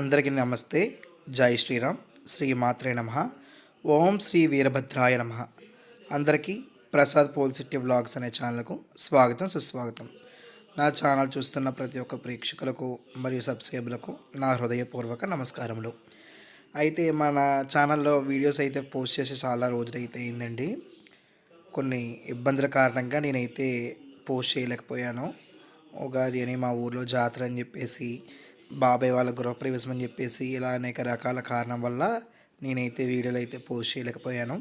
అందరికీ నమస్తే. జై శ్రీరామ్. శ్రీ మాత్రే నమ. ఓం శ్రీ వీరభద్రాయ నమ. అందరికీ ప్రసాద్ పోల్సిట్టి వ్లాగ్స్ అనే ఛానల్కు స్వాగతం సుస్వాగతం. నా ఛానల్ చూస్తున్న ప్రతి ఒక్క ప్రేక్షకులకు మరియు సబ్స్క్రైబర్లకు నా హృదయపూర్వక నమస్కారములు. అయితే మన ఛానల్లో వీడియోస్ అయితే పోస్ట్ చేసి చాలా రోజులైతే అయిందండి. కొన్ని ఇబ్బందుల కారణంగా నేనైతే పోస్ట్ చేయలేకపోయాను. ఉగాది అని మా ఊర్లో జాతర అని చెప్పేసి బాబాయ్ వాళ్ళ గృహప్రవేశం అని చెప్పేసి ఇలా అనేక రకాల కారణం వల్ల నేనైతే వీడియోలు అయితే పోస్ట్ చేయలేకపోయాను.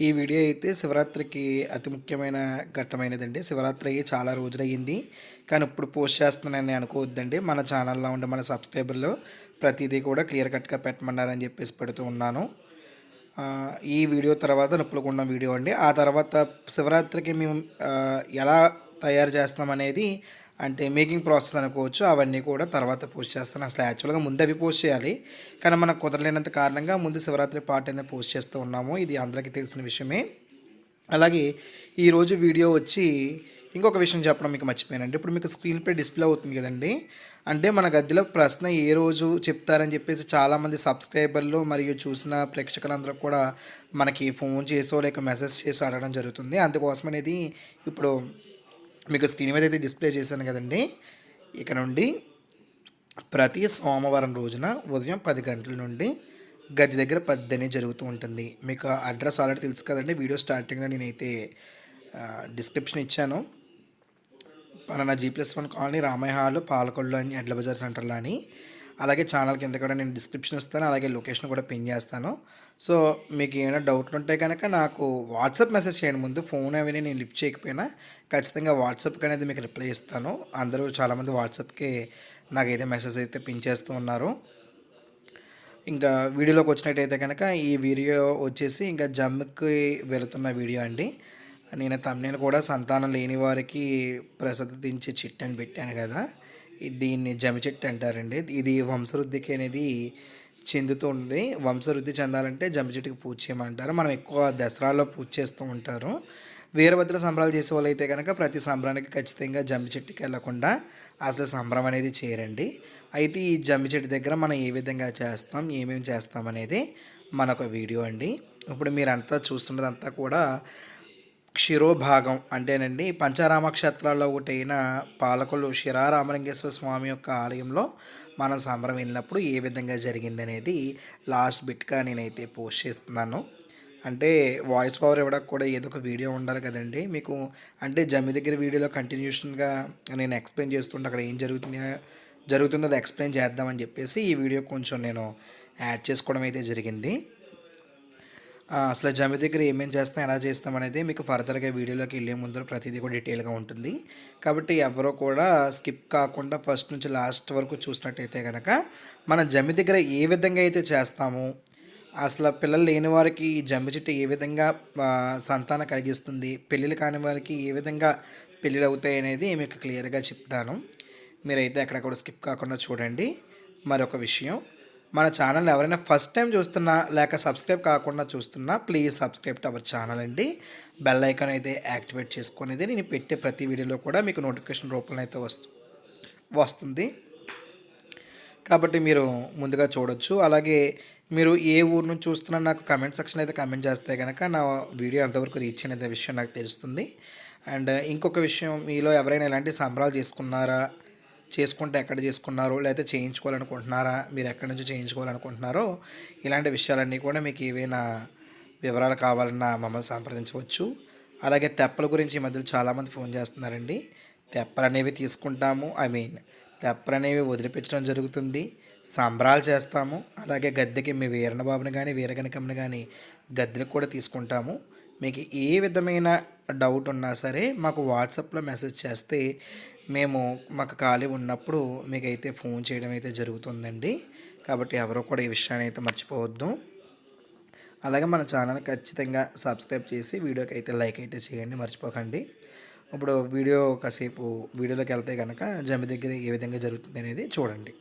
ఈ వీడియో అయితే శివరాత్రికి అతి ముఖ్యమైన ఘట్టమైనదండి. శివరాత్రి అయ్యి చాలా రోజులయ్యింది. కానీ ఇప్పుడు పోస్ట్ చేస్తున్నానని అనుకోవద్దండి. మన ఛానల్లో ఉండే మన సబ్స్క్రైబర్లు ప్రతిదీ కూడా క్లియర్ కట్గా పెట్టమన్నారని చెప్పేసి పెడుతూ ఉన్నాను. ఈ వీడియో తర్వాత నొప్పులకున్న వీడియో అండి. ఆ తర్వాత శివరాత్రికి మేము ఎలా తయారు చేస్తాం అనేది అంటే మేకింగ్ ప్రాసెస్ అనుకోవచ్చు అవన్నీ కూడా తర్వాత పోస్ట్ చేస్తాను. అసలు యాక్చువల్గా ముందు అవి పోస్ట్ చేయాలి. కానీ మనకు కుదరలేనంత కారణంగా ముందు శివరాత్రి పార్ట్ అనేది పోస్ట్ చేస్తూ ఉన్నాము. ఇది అందరికీ తెలిసిన విషయమే. అలాగే ఈరోజు వీడియో వచ్చి ఇంకొక విషయం చెప్పడం మీకు మర్చిపోయానండి. ఇప్పుడు మీకు స్క్రీన్పై డిస్ప్లే అవుతుంది కదండి. అంటే మన గదిలో ప్రశ్న ఏ రోజు చెప్తారని చెప్పేసి చాలామంది సబ్స్క్రైబర్లు మరియు చూసిన ప్రేక్షకులందరూ కూడా మనకి ఫోన్ చేసో లేక మెసేజ్ చేసో అడగడం జరుగుతుంది. అందుకోసం అనేది ఇప్పుడు మీకు స్క్రీన్ మీద అయితే డిస్ప్లే చేశాను కదండి. ఇక నుండి ప్రతి సోమవారం రోజున ఉదయం పది గంటల నుండి గది దగ్గర పద్దెని జరుగుతూ ఉంటుంది. మీకు అడ్రస్ ఆల్రెడీ తెలుసు కదండి. వీడియో స్టార్టింగ్లో నేనైతే డిస్క్రిప్షన్ ఇచ్చాను. నా G plus one colony Ramayya hall Palakollu అని ఎడ్ల బజార్ సెంటర్లో అని. అలాగే ఛానల్ కింద కూడా నేను డిస్క్రిప్షన్ ఇస్తాను అలాగే లొకేషన్ కూడా పిన్ చేస్తాను. సో మీకు ఏమైనా డౌట్లు ఉంటే కనుక నాకు వాట్సాప్ మెసేజ్ చేయండి. ముందు ఫోన్ అవి నేను లిఫ్ట్ చేయకపోయినా ఖచ్చితంగా వాట్సాప్కి అనేది మీకు రిప్లై ఇస్తాను. అందరూ చాలామంది వాట్సాప్కి నాకు అయితే మెసేజ్ అయితే పిన్ చేస్తూ ఉన్నారు. ఇంకా వీడియోలోకి వచ్చినట్టయితే కనుక ఈ వీడియో వచ్చేసి ఇంకా జమ్ముకి వెళుతున్న వీడియో అండి. నేను తమ్నేను కూడా సంతానం లేని వారికి ప్రసిద్ధించే చిట్ అని పెట్టాను కదా. దీన్ని జమి చెట్టు అంటారండి. ఇది వంశవృద్ధికి అనేది చెందుతుంది వంశవృద్ధి చెందాలంటే జమ్మి చెట్టుకి పూజ చేయమంటారు. మనం ఎక్కువ దసరాలో పూజ చేస్తూ ఉంటారు. వీరభద్ర సంబరాలు చేసే వాళ్ళు అయితే కనుక ప్రతి సంబరానికి ఖచ్చితంగా జమ్మి చెట్టుకి అసలు సంబరం అనేది చేయరండి అయితే ఈ జమ్మి చెట్టు దగ్గర మనం ఏ విధంగా చేస్తాం ఏమేమి చేస్తాం అనేది మనొక వీడియో అండి. ఇప్పుడు మీరంతా చూస్తున్నదంతా కూడా క్షిరోభాగం అంటేనండి పంచారామ క్షేత్రాల్లో ఒకటైన పాలకులు శిరారామలింగేశ్వర స్వామి యొక్క ఆలయంలో మనం సంబరం వెళ్ళినప్పుడు ఏ విధంగా జరిగింది అనేది లాస్ట్ బిట్గా నేనైతే పోస్ట్ చేస్తున్నాను. అంటే వాయిస్ పవర్ ఇవ్వడానికి కూడా ఏదో ఒక వీడియో ఉండాలి కదండి. మీకు అంటే జమ్మి దగ్గర వీడియోలో కంటిన్యూషన్గా నేను ఎక్స్ప్లెయిన్ చేస్తుంటే అక్కడ ఏం జరుగుతుందో జరుగుతుందో అది ఎక్స్ప్లెయిన్ చేద్దామని చెప్పేసి ఈ వీడియో కొంచెం నేను యాడ్ చేసుకోవడం అయితే జరిగింది. అసలు జమి దగ్గర ఏమేం చేస్తాం ఎలా చేస్తాం అనేది మీకు ఫర్దర్గా వీడియోలోకి వెళ్ళే ముందు ప్రతిదీ కూడా డీటెయిల్గా ఉంటుంది. కాబట్టి ఎవరో కూడా స్కిప్ కాకుండా ఫస్ట్ నుంచి లాస్ట్ వరకు చూసినట్టయితే కనుక మన జమి దగ్గర ఏ విధంగా అయితే చేస్తాము అసలు పిల్లలు లేని వారికి ఈ జమ్మి చెట్టు ఏ విధంగా సంతానం కలిగిస్తుంది పెళ్ళిళ్ళు కాని వారికి ఏ విధంగా పెళ్ళిళ్ళు అవుతాయి అనేది మీకు క్లియర్గా చెప్తాను. మీరైతే ఎక్కడ కూడా స్కిప్ కాకుండా చూడండి. మరొక విషయం మన ఛానల్ ఎవరైనా ఫస్ట్ టైం చూస్తున్నా లేక సబ్స్క్రైబ్ కాకుండా చూస్తున్నా please subscribe to our channel అండి. బెల్ ఐకాన్ అయితే యాక్టివేట్ చేసుకునేది నేను పెట్టే ప్రతి వీడియోలో కూడా మీకు నోటిఫికేషన్ రూపంలో అయితే వస్తు వస్తుంది. కాబట్టి మీరు ముందుగా చూడొచ్చు. అలాగే మీరు ఏ ఊరు నుంచి చూస్తున్నా నాకు కమెంట్ సెక్షన్ అయితే కమెంట్ చేస్తే కనుక నా వీడియో ఎంతవరకు రీచ్ అనేది విషయం నాకు తెలుస్తుంది. అండ్ ఇంకొక విషయం మీలో ఎవరైనా ఇలాంటి సంబరాలు చేసుకున్నారా? చేసుకుంటే ఎక్కడ చేసుకున్నారో? లేకపోతే చేయించుకోవాలనుకుంటున్నారా? మీరు ఎక్కడి నుంచి చేయించుకోవాలనుకుంటున్నారో? ఇలాంటి విషయాలన్నీ కూడా మీకు ఏవైనా వివరాలు కావాలన్నా మమ్మల్ని సంప్రదించవచ్చు. అలాగే తెప్పల గురించి ఈ మధ్యలో చాలామంది ఫోన్ చేస్తున్నారండి. తెప్పలు అనేవి తీసుకుంటాము. ఐ మీన్ తెప్పలు అనేవి వదిలిపించడం జరుగుతుంది. సంబరాలు చేస్తాము. అలాగే గద్దెకి మీ వీరణ బాబుని కానీ వీరగణకమ్మని కానీ గద్దెలకు కూడా తీసుకుంటాము. మీకు ఏ విధమైన డౌట్ ఉన్నా సరే మాకు వాట్సాప్లో మెసేజ్ చేస్తే మేము మాకు ఖాళీ ఉన్నప్పుడు మీకైతే ఫోన్ చేయడం అయితే జరుగుతుందండి. కాబట్టి ఎవరు కూడా ఈ విషయాన్ని అయితే మర్చిపోవద్దు. అలాగే మన ఛానల్ ఖచ్చితంగా సబ్స్క్రైబ్ చేసి వీడియోకి అయితే లైక్ అయితే చేయండి మర్చిపోకండి. ఇప్పుడు వీడియో కాసేపు వీడియోలోకి వెళ్తే కనుక జమ్మి దగ్గర ఏ విధంగా జరుగుతుంది అనేది చూడండి.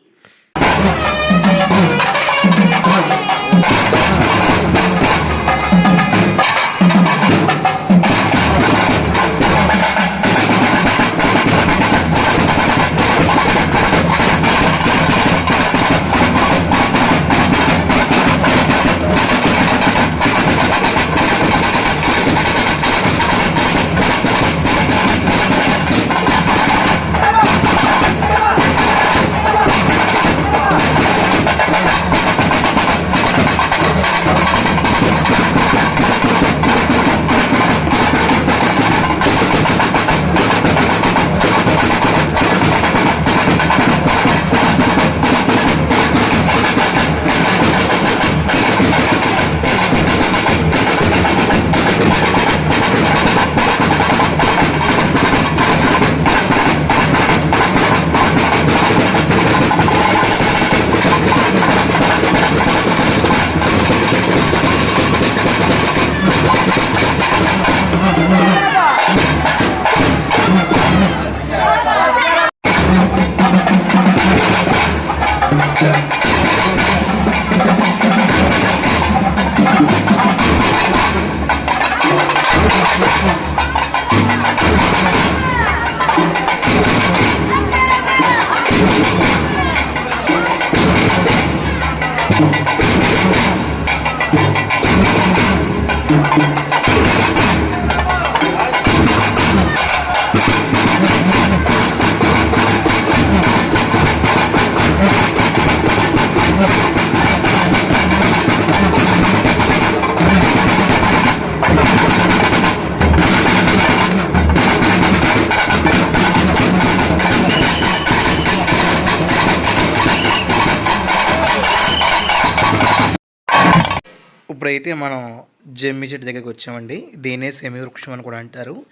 ఇప్పుడైతే మనం జమ్మి చెట్టు దగ్గరికి వచ్చామండి. దీనే సెమి వృక్షం అని కూడా అంటారు.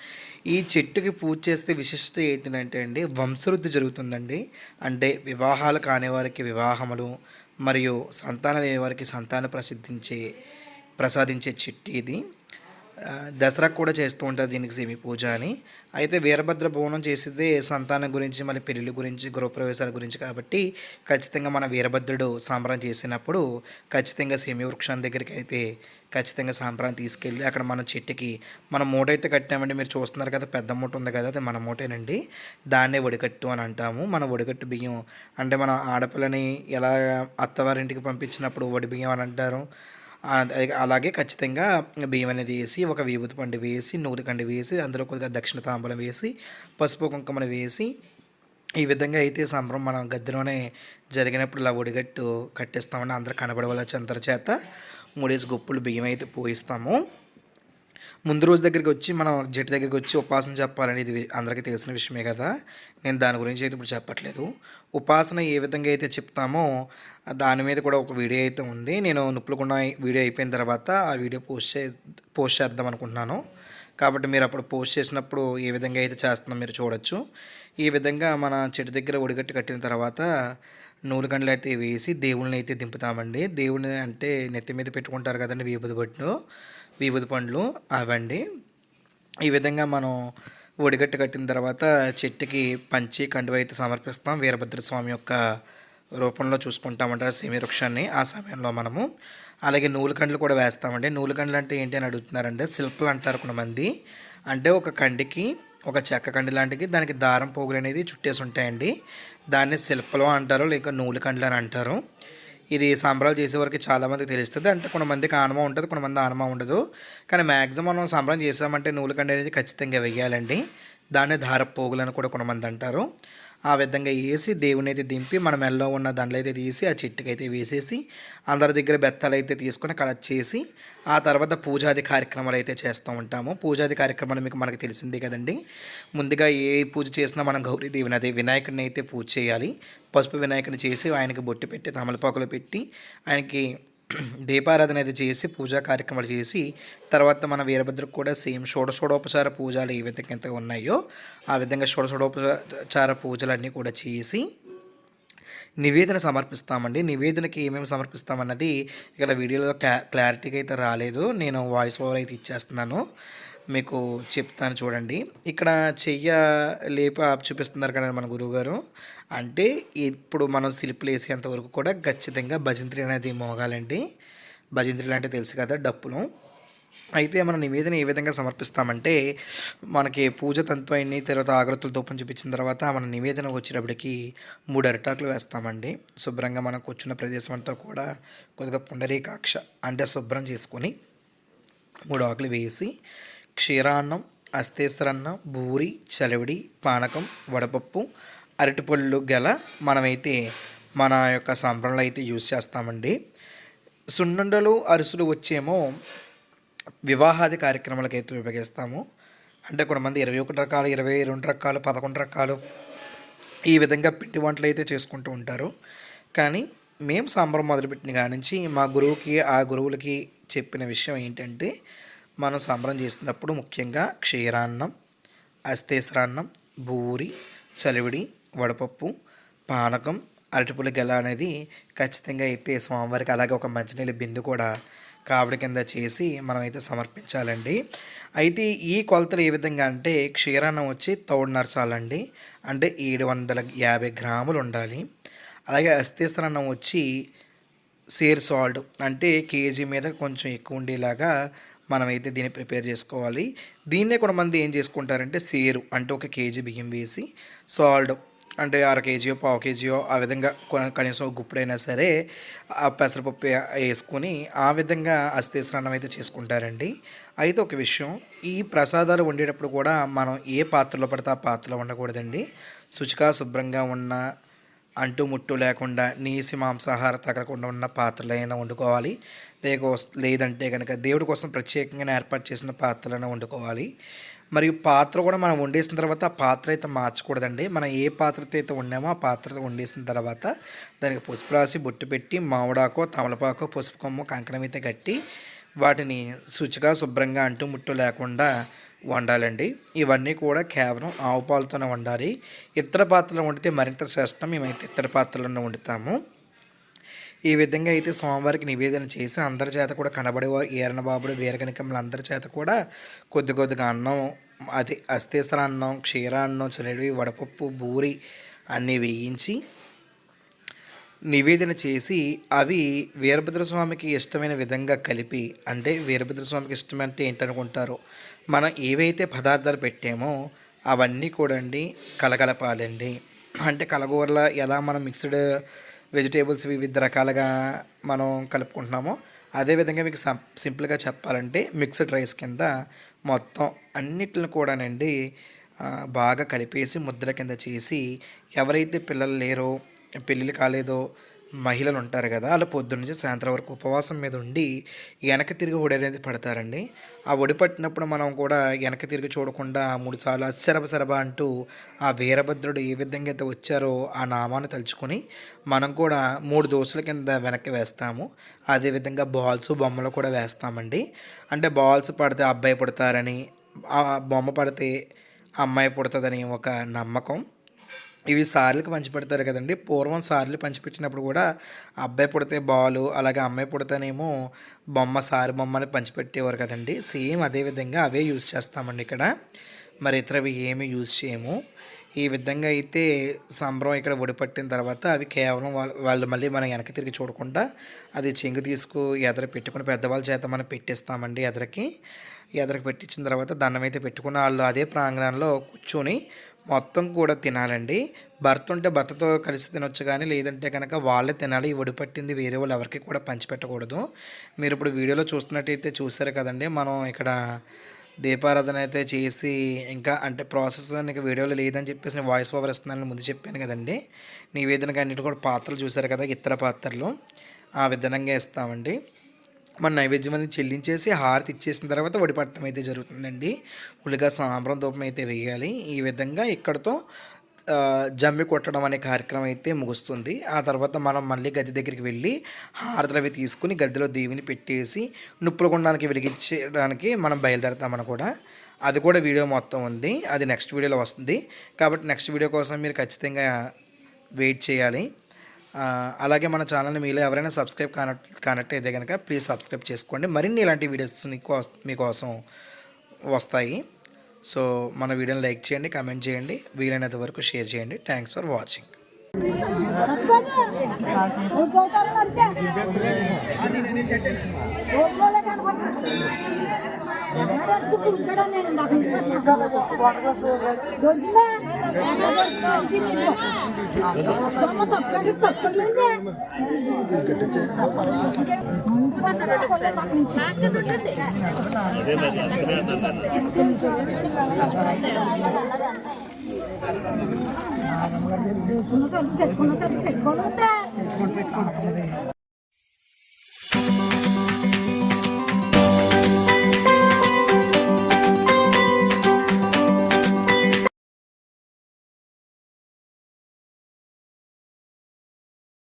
ఈ చెట్టుకి పూజ చేస్తే విశిష్టత ఏంటంటే అండి వంశవృద్ధి జరుగుతుందండి. అంటే వివాహాలు కాని వారికి వివాహములు మరియు సంతానం లేని వారికి సంతానం ప్రసిద్ధించే ప్రసాదించే చెట్టు ఇది. దసరాకు కూడా చేస్తూ ఉంటారు దీనికి సెమి పూజ అని. అయితే వీరభద్ర భవనం చేసేదే సంతానం గురించి మళ్ళీ పెళ్ళిళ్ళ గురించి గృహప్రవేశాల గురించి కాబట్టి ఖచ్చితంగా మన వీరభద్రుడు సాంబ్రాన్ని చేసినప్పుడు ఖచ్చితంగా సెమీ వృక్షం దగ్గరికి అయితే ఖచ్చితంగా సాంబ్రాన్ని తీసుకెళ్ళి అక్కడ మన చెట్టుకి మనం మూట అయితే కట్టామండి. మీరు చూస్తున్నారు కదా పెద్ద మూట ఉంది కదా అది మన మూటేనండి. దాన్నే ఒడికట్టు అని అంటాము. మన ఒడికట్టు బియ్యం అంటే మన ఆడపిల్లని ఎలా అత్తవారింటికి పంపించినప్పుడు వడి బియ్యం అని అంటారు. అలాగే ఖచ్చితంగా బియ్యం అనేది వేసి ఒక విభూతి పండు వేసి నూరి కండి వేసి అందులో కొద్దిగా దక్షిణ తాంబూలం వేసి పసుపు కుంకుమను వేసి ఈ విధంగా అయితే సంబరం మనం గద్దెలోనే జరిగినప్పుడు ఇలా ఒడిగట్టు కట్టేస్తామని అందరూ కనబడవలసి అందరి చేత మూడేసి గొప్పులు బియ్యం అయితే పోయిస్తాము. ముందు రోజు దగ్గరికి వచ్చి మనం జట్టు దగ్గరికి వచ్చి ఉపాసన చెప్పాలని ఇది అందరికీ తెలిసిన విషయమే కదా. నేను దాని గురించి అయితే ఇప్పుడు చెప్పట్లేదు. ఉపాసన ఏ విధంగా అయితే చెప్తామో దాని మీద కూడా ఒక వీడియో అయితే ఉంది. నేను నుప్పులకుండా వీడియో అయిపోయిన తర్వాత ఆ వీడియో పోస్ట్ చే పోస్ట్ చేద్దాం అనుకుంటున్నాను. కాబట్టి మీరు అప్పుడు పోస్ట్ చేసినప్పుడు ఏ విధంగా అయితే చేస్తున్నాం మీరు చూడొచ్చు. ఈ విధంగా మన చెట్టు దగ్గర ఒడిగట్టు కట్టిన తర్వాత నూలుగండ్లు అయితే వేసి దేవుళ్ళని అయితే దింపుతామండి. దేవుని అంటే నెత్తి మీద పెట్టుకుంటారు కదండి విభూది పట్టు విభూది పండ్లు అవండి. ఈ విధంగా మనం ఒడిగట్టు కట్టిన తర్వాత చెట్టుకి పంచి కండువ అయితే సమర్పిస్తాం. వీరభద్ర స్వామి యొక్క రూపంలో చూసుకుంటామంటారు సెమి వృక్షాన్ని ఆ సమయంలో మనము. అలాగే నూలుకండ్లు కూడా వేస్తామండి. నూలుకండ్లు అంటే ఏంటి అని అడుగుతున్నారంటే శిల్పలు అంటారు కొంతమంది. అంటే ఒక కండికి ఒక చెక్క కండి లాంటిది దానికి దారం పోగులు అనేది చుట్టేసి ఉంటాయండి. దాన్ని శిల్పలు అంటారు లేక నూలు కండ్లు అని అంటారు. ఇది సంబరాలు చేసే చాలామందికి తెలుస్తుంది. అంటే కొంతమందికి ఆనమ ఉంటుంది కొంతమంది ఆనమ ఉండదు. కానీ మ్యాక్సిమం మనం సంబరం చేసామంటే నూలు కండి అనేది ఖచ్చితంగా వెయ్యాలండి. దాన్ని దార పోగులు అని కూడా కొంతమంది అంటారు. ఆ విధంగా వేసి దేవుని అయితే దింపి మన మెల్లో ఉన్న దండలు అయితే తీసి ఆ చెట్టుకి అయితే వేసేసి అందరి దగ్గర బెత్తాలు అయితే తీసుకొని కలెక్ట్ చేసి ఆ తర్వాత పూజాది కార్యక్రమాలు అయితే చేస్తూ ఉంటాము. పూజాది కార్యక్రమాలు మీకు మనకు తెలిసిందే కదండి. ముందుగా ఏ పూజ చేసినా మనం గౌరీదేవిని అదే వినాయకుడిని అయితే పూజ చేయాలి. పసుపు వినాయకుని చేసి ఆయనకి బొట్టు పెట్టి తమలపాకులు పెట్టి ఆయనకి దీపారాధన అయితే చేసి పూజా కార్యక్రమాలు చేసి తర్వాత మన వీరభద్రకు కూడా సేమ్ షోడశోడోపచార పూజలు ఏ విధంగా ఎంత ఉన్నాయో ఆ విధంగా షోడశోడోపచార పూజలన్నీ కూడా చేసి నివేదన సమర్పిస్తామండి. నివేదనకి ఏమేమి సమర్పిస్తామన్నది ఇక్కడ వీడియోలో క్లా క్లారిటీగా అయితే రాలేదు. నేను వాయిస్ ఓవర్ అయితే ఇచ్చేస్తున్నాను. మీకు చెప్తాను చూడండి. ఇక్కడ చెయ్య లేప చూపిస్తున్నారు కదా మన గురువుగారు. అంటే ఇప్పుడు మనం శిల్పులు వేసేంత వరకు కూడా ఖచ్చితంగా భజంత్రి అనేది మోగాలండి. భజంత్రులు అంటే తెలుసు కదా డప్పులు. అయితే మన నివేదన ఏ విధంగా సమర్పిస్తామంటే మనకి పూజ తంతు అయిన తర్వాత ఆగ్రత్తలు తోపం చూపించిన తర్వాత మన నివేదన వచ్చేటప్పటికి మూడు అరిటాకులు వేస్తామండి. శుభ్రంగా మనం కూర్చున్న ప్రదేశం అంతా కూడా కొద్దిగా పుండరీకాక్ష అంటే శుభ్రం చేసుకొని మూడు ఆకులు వేసి క్షీరాన్నం అస్తేస్తరన్నం బూరి చలివిడి పానకం వడపప్పు అరటిపళ్ళు గల మనమైతే మన యొక్క సాంబ్రంలో అయితే యూజ్ చేస్తామండి. సున్నుండలు అరుసులు వచ్చేమో వివాహాది కార్యక్రమాలకు అయితే ఉపయోగిస్తాము. అంటే కొంతమంది ఇరవై ఒకటి రకాలు ఇరవై రెండు రకాలు పదకొండు రకాలు ఈ విధంగా పిండి వంటలు అయితే చేసుకుంటూ ఉంటారు. కానీ మేము సాంబారం మొదలుపెట్టిన కాడి నుంచి మా గురువుకి ఆ గురువులకి చెప్పిన విషయం ఏంటంటే మనం సంబరం చేసినప్పుడు ముఖ్యంగా క్షీరాన్నం అస్తేశ్వరాన్నం బూరి చలివిడి వడపప్పు పానకం అరటిపుల గెల అనేది ఖచ్చితంగా అయితే స్వామివారికి అలాగే ఒక మంచినీళ్ళ బిందు కూడా కావిడి కింద చేసి మనమైతే సమర్పించాలండి. అయితే ఈ కొలతలు ఏ విధంగా అంటే క్షీరాన్నం వచ్చి తౌడున్నర చాలండి. అంటే ఏడు వందల యాభై గ్రాములు ఉండాలి. అలాగే అస్థిస్తరన్నం వచ్చి సేర్ సాల్ట్ అంటే కేజీ మీద కొంచెం ఎక్కువ ఉండేలాగా మనమైతే దీన్ని ప్రిపేర్ చేసుకోవాలి. దీన్నే కొంతమంది ఏం చేసుకుంటారంటే సేరు అంటే ఒక కేజీ బియ్యం వేసి సాల్ట్ అంటే అర కేజీయో పావు కేజీయో ఆ విధంగా కనీసం గుప్పుడైనా సరే ఆ పెసరపప్పు వేసుకొని ఆ విధంగా అస్థిస్నానం అయితే చేసుకుంటారండి. అయితే ఒక విషయం ఈ ప్రసాదాలు వండేటప్పుడు కూడా మనం ఏ పాత్రలో పడితే ఆ పాత్రలో ఉండకూడదండి శుచిగా శుభ్రంగా ఉన్న అంటు ముట్టు లేకుండా నీసి మాంసాహార తగలకుండా ఉన్న పాత్రలైనా వండుకోవాలి. లేక లేదంటే కనుక దేవుడి కోసం ప్రత్యేకంగా ఏర్పాటు చేసిన పాత్రలైనా వండుకోవాలి. మరియు పాత్ర కూడా మనం వండేసిన తర్వాత ఆ పాత్ర అయితే మార్చకూడదండి. మనం ఏ పాత్రతో అయితే వండామో ఆ పాత్ర వండేసిన తర్వాత దానికి పసుపు రాసి బొట్టు పెట్టి మామిడాకో తమలపాకో పసుపు కొమ్మ కంకణం అయితే కట్టి వాటిని శుచిగా శుభ్రంగా అంటూ ముట్టు లేకుండా వండాలండి. ఇవన్నీ కూడా కేవలం ఆవు పాలతోనే వండాలి. ఇతర పాత్రలో వండితే మరింత శ్రేష్టం. మేమైతే ఇతర పాత్రలను వండుతాము. ఈ విధంగా అయితే సోమవారికి నివేదన చేసి అందరి చేత కూడా కనబడేవారు. ఈరణ బాబుడు వీరగనికమ్మలు అందరి చేత కూడా కొద్ది కొద్దిగా అన్నం అది అస్థేసర అన్నం క్షీరాన్నం చలివి వడపప్పు బూరి అన్నీ వేయించి నివేదన చేసి అవి వీరభద్రస్వామికి ఇష్టమైన విధంగా కలిపి అంటే వీరభద్రస్వామికి ఇష్టమంటే ఏంటనుకుంటారో? మనం ఏవైతే పదార్థాలు పెట్టామో అవన్నీ కూడా అండి కలగలపాలండి. అంటే కలగూరల ఎలా మనం మిక్స్డ్ వెజిటేబుల్స్ వివిధ రకాలుగా మనం కలుపుకుంటున్నామో అదేవిధంగా మీకు సింపుల్గా చెప్పాలంటే మిక్స్డ్ రైస్ కింద మొత్తం అన్నిటిని కూడానండి బాగా కలిపేసి ముద్ర కింద చేసి ఎవరైతే పిల్లలు లేరో పెళ్ళిళ్ళు కాలేదో మహిళలు ఉంటారు కదా వాళ్ళు పొద్దున్న నుంచి సాయంత్రం వరకు ఉపవాసం మీద ఉండి వెనక తిరిగి ఒడి అనేది పడతారండి. ఆ ఒడి పట్టినప్పుడు మనం కూడా వెనక తిరిగి చూడకుండా మూడుసార్లు అచ్చరబ సరబ అంటూ ఆ వీరభద్రుడు ఏ విధంగా అయితే వచ్చారో ఆ నామాన్ని తలుచుకొని మనం కూడా మూడు దోశల కింద వెనక్కి వేస్తాము. అదేవిధంగా బాల్స్ బొమ్మలు కూడా వేస్తామండి. అంటే బాల్స్ పడితే అబ్బాయి పుడతారని ఆ బొమ్మ పడితే అమ్మాయి పుడుతుందని ఒక నమ్మకం. ఇవి సార్లకు పంచిపెడతారు కదండి. పూర్వం సార్లు పంచిపెట్టినప్పుడు కూడా అబ్బాయి పుడితే బాలు అలాగే అమ్మాయి పుడితేనేమో బొమ్మ సారి బొమ్మని పంచిపెట్టేవారు కదండి. సేమ్ అదే విధంగా అవే యూజ్ చేస్తామండి ఇక్కడ. మరి ఇతరవి ఏమి యూజ్ చేయము. ఈ విధంగా అయితే సంబరం ఇక్కడ ఒడిపట్టిన తర్వాత అవి కేవలం వాళ్ళు వాళ్ళు మళ్ళీ మనం వెనక్కి తిరిగి చూడకుండా అది చెంగు తీసుకు ఎదర పెట్టుకుని పెద్దవాళ్ళ చేత మనం పెట్టిస్తామండి ఎదరకి. ఎదరకు పెట్టించిన తర్వాత దండం అయితే పెట్టుకుని వాళ్ళు అదే ప్రాంగణంలో కూర్చొని మొత్తం కూడా తినాలండి. భర్త ఉంటే భర్తతో కలిసి తినొచ్చు కానీ లేదంటే కనుక వాళ్ళే తినాలి ఈ ఒడిపట్టింది వేరే వాళ్ళు ఎవరికి కూడా పంచిపెట్టకూడదు మీరు ఇప్పుడు వీడియోలో చూస్తున్నట్టయితే చూసారు కదండి మనం ఇక్కడ దీపారాధన అయితే చేసి ఇంకా అంటే ప్రాసెస్ నీకు వీడియోలో లేదని చెప్పేసి నేను వాయిస్ ఓవర్ ఇస్తున్నానని ముందు చెప్పాను కదండి. నివేదనకి అన్నిటి కూడా పాత్రలు చూసారు కదా ఇతర పాత్రలు. ఆ విధంగా ఇస్తామండి. మన నైవేద్యం అనేది చెల్లించేసి హారతి ఇచ్చేసిన తర్వాత వడిపట్టడం అయితే జరుగుతుందండి. ఉల్లిగా సాంబ్రం దూపం అయితే వేయాలి. ఈ విధంగా ఇక్కడతో జమ్మి కొట్టడం అనే కార్యక్రమం అయితే ముగుస్తుంది. ఆ తర్వాత మనం మళ్ళీ గది దగ్గరికి వెళ్ళి హారతలు అవి తీసుకుని గదిలో దేవిని పెట్టేసి నుప్పుల గుండానికి వెలిగించడానికి మనం బయలుదేరుతామని కూడా. అది కూడా వీడియో మొత్తం ఉంది. అది నెక్స్ట్ వీడియోలో వస్తుంది. కాబట్టి నెక్స్ట్ వీడియో కోసం మీరు ఖచ్చితంగా వెయిట్ చేయాలి. అలాగే మన ఛానల్ని మీలో ఎవరైనా సబ్స్క్రైబ్ కానట్ అయితే కనుక ప్లీజ్ సబ్స్క్రైబ్ చేసుకోండి. మరిన్ని ఇలాంటి వీడియోస్ మీకోసం మీకోసం వస్తాయి. సో మన వీడియోని లైక్ చేయండి కామెంట్ చేయండి వీలైనంత వరకు షేర్ చేయండి. థ్యాంక్స్ ఫర్ వాచింగ్ తెచ్చుకున్న తెచ్చుకున్న తెచ్చుకోవాలి